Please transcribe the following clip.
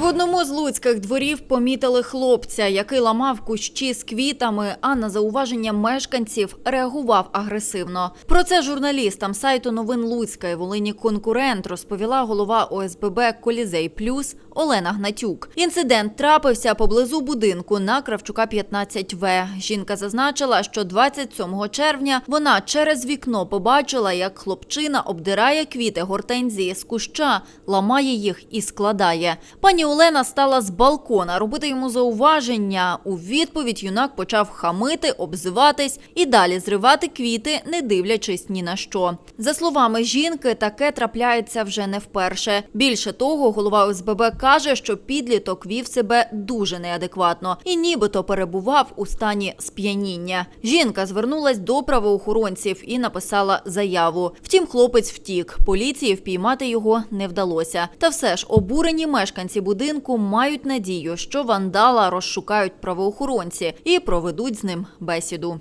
В одному з луцьких дворів помітили хлопця, який ламав кущі з квітами, а на зауваження мешканців реагував агресивно. Про це журналістам сайту новин Луцька і Волині конкурент розповіла голова ОСББ Колізей Плюс Олена Гнатюк. Інцидент трапився поблизу будинку на Кравчука 15В. Жінка зазначила, що 27 червня вона через вікно побачила, як хлопчина обдирає квіти гортензії з куща, ламає їх і складає. Пані Олена стала з балкона робити йому зауваження. У відповідь юнак почав хамити, обзиватись і далі зривати квіти, не дивлячись ні на що. За словами жінки, таке трапляється вже не вперше. Більше того, голова ОСББ каже, що підліток вів себе дуже неадекватно і нібито перебував у стані сп'яніння. Жінка звернулась до правоохоронців і написала заяву. Втім, хлопець втік. Поліції впіймати його не вдалося. Та все ж обурені мешканці будинку мають надію, що вандала розшукають правоохоронці і проведуть з ним бесіду.